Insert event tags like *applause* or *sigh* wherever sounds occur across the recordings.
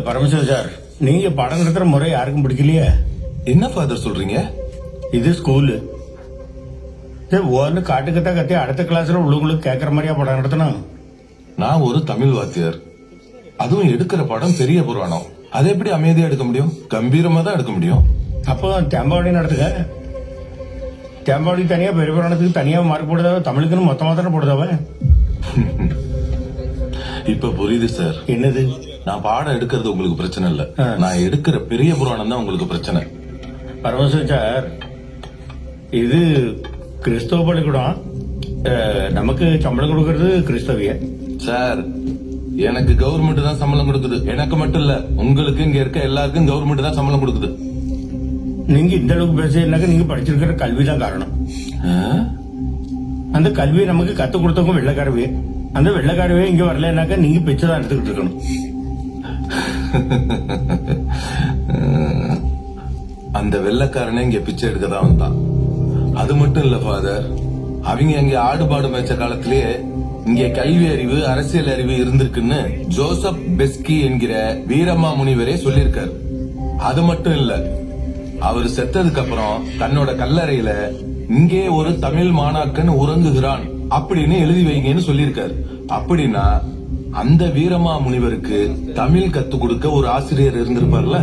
Paramasivam sir நீங்க படம் நடத்துற முறை யாருக்கும் பிடிக்கலையே? என்ன ஃபாதர் சொல்றீங்க? இது ஸ்கூலு ஒன்னு காட்டுக்கத்தான் கத்தி அடுத்த கிளாஸ்ல உள்ளவங்களுக்கு கேட்கற மாதிரியா படம் நடத்தணும்? நான் ஒரு தமிழ் வாத்தியார். அதுவும் எடுக்கிற படம் பெரிய புராணம். அதை எப்படி அமைதியா எடுக்க முடியும்? கம்பீரமா தான் எடுக்க முடியும். அப்போ தேம்பாவளி நடத்துக. தேம்பாவளி தனியா பெரிய புராணத்துக்கு தனியா மார்க் போடுதாவ தமிழுக்குன்னு மொத்தமா தானே போடுதாவ? *laughs* இப்ப புரியுது சார் என்னது? நான் பாடம் எடுக்கிறது உங்களுக்கு பிரச்சனை இல்ல. நான் எடுக்கிற பெரிய புராணம் தான் உங்களுக்கு பிரச்சனை. பரமசிவம் சார் இது கிறிஸ்தவ பள்ளிக்கூடம். நமக்கு சம்பளம் கொடுக்கறது கிறிஸ்தவிய. சார் எனக்கு கவர்மெண்ட் தான் சம்பளம் கொடுக்குது. எனக்கு மட்டும் இல்ல உங்களுக்கு இங்க இருக்க எல்லாருக்கும் கவர்மெண்ட் தான் சம்பளம் கொடுக்குது. நீங்க இந்த அளவுக்கு பேசுறதுனாக்க நீங்க படிச்சிருக்கிற கல்வி தான் காரணம்? அந்த கல்வியை நமக்கு கத்து கொடுத்தவங்க வெள்ளக்காரவே. அந்த வெள்ளக்காரவே இங்க வரலனாக்கா நீங்க பிச்சை தான் எடுத்துக்கிட்டு இருக்கணும். *laughs* அந்த வெள்ளக்காரனே இங்க பிச்சை எடுக்க தான் வந்தான். அது மட்டும் இல்ல ஃபாதர் அவங்க அங்க ஆடுபாடு மேய்ச்ச காலத்திலேயே இங்கே கல்வி அறிவு அரசியல் அறிவு இருந்திருக்குன்னு ஜோசப் பெஸ்கி என்கிற வீரம்மா முனிவரே சொல்லியிருக்காரு. அது மட்டும் இல்ல அவர் செத்ததுக்கு அப்புறம் தன்னோட கல்லறையில இங்கே ஒரு தமிழ் மாணாக்கன் உறங்குகிறான் அப்படின்னு எழுதி வைங்கன்னு சொல்லியிருக்காரு. அப்படின்னா அந்த வீரமா முனிவருக்கு தமிழ் கத்து கொடுக்க ஒரு ஆசிரியர் இருந்திருப்பார்ல?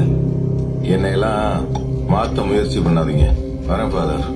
என்னையெல்லாம் மாத்த முயற்சி பண்ணாதீங்க. வரேன் ஃபாதர்